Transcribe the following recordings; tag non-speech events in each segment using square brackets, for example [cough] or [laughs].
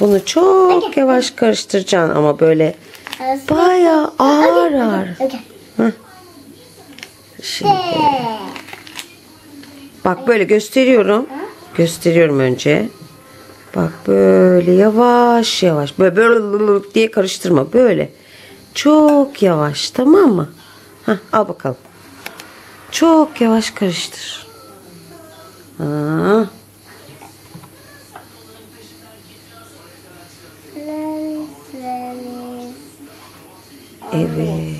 Bunu çok yavaş karıştıracaksın ama böyle baya ağır ağır. Heh. Şimdi bak böyle gösteriyorum. Gösteriyorum önce. Bak böyle yavaş yavaş böyle, böyle diye karıştırma böyle. Çok yavaş tamam mı? Heh, al bakalım. Çok yavaş karıştır. Ha. Evet.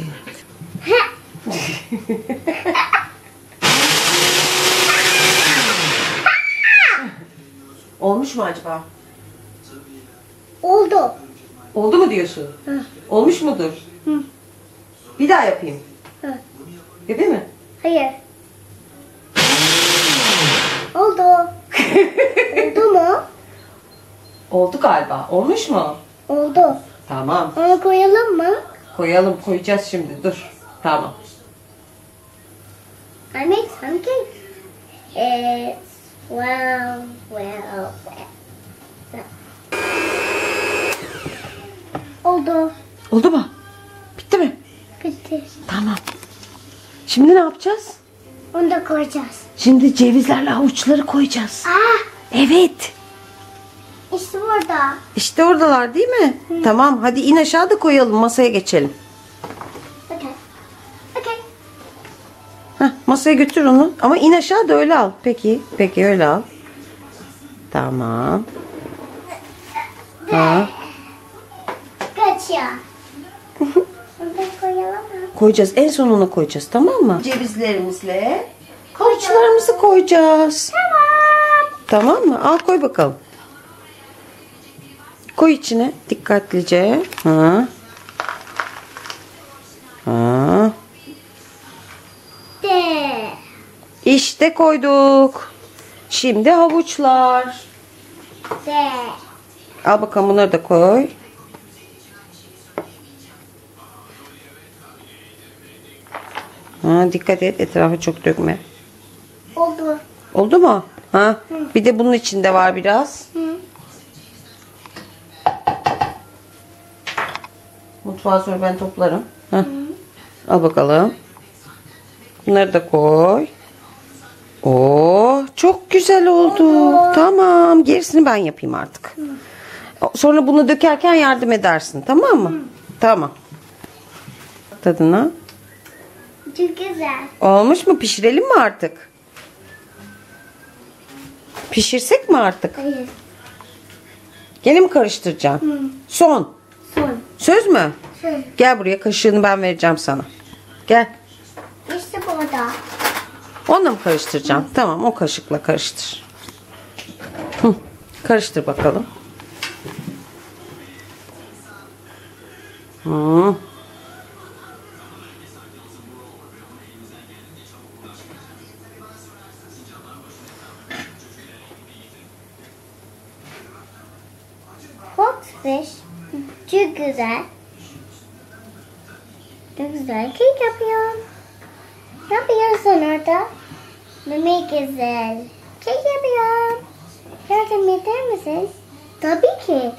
[laughs] Olmuş mu acaba? Oldu. Oldu mu diyorsun? Olmuş mudur? Bir daha yapayım. Hı. Yapayım mı? Hayır. Oldu. Oldu mu? Oldu galiba. Olmuş mu? Oldu. Tamam. Onu koyalım mı? Koyalım koyacağız şimdi. Dur. Tamam. I make some cake. It's well, well, well. Oldu. Oldu mu? Bitti mi? Bitti. Tamam. Şimdi ne yapacağız? Onu da koyacağız. Şimdi cevizlerle havuçları koyacağız. Ah, Evet. işte burada. İşte oradalar değil mi? Tamam. Hadi in aşağı da koyalım. Masaya geçelim. Okay. Okay. Heh, masaya götür onu. Ama in aşağı da öyle al. Peki. Peki öyle al. Tamam. Ha. Kaçıyor. [laughs] Koyacağız. En son onu koyacağız. Tamam mı? Cevizlerimizle havuçlarımızı koyacağız. Tamam. Tamam mı? Al koy bakalım. Koy içine dikkatlice. Ha. Ha. De. İşte koyduk. Şimdi havuçlar. De. Al bakalım bunları da koy. Ha, dikkat et etrafa çok dökme. Oldu. Oldu mu? Ha? Bir de bunun içinde var biraz. Hı. Mutfağa sonra ben toplarım. Ha. Al bakalım. Bunları da koy. Oo, çok güzel oldu. Tamam. Gerisini ben yapayım artık. Sonra bunu dökerken yardım edersin. Tamam mı? Tamam. Tadına. Çok güzel. Olmuş mu? Pişirelim mi artık? Pişirsek mi artık? Hayır. Gene mi karıştıracaksın? Son. Son. Söz mü? Son. Gel buraya kaşığını ben vereceğim sana. Gel. İşte burada. Onunla mı karıştıracağım? Tamam o kaşıkla karıştır. Hı, Karıştır bakalım. Hı. Fish. Çok güzel. Çok güzel kek yapıyor. Ne yapıyorsun orada? Mami güzel. Kek yapıyor. Yardım eder misin? Tabii ki.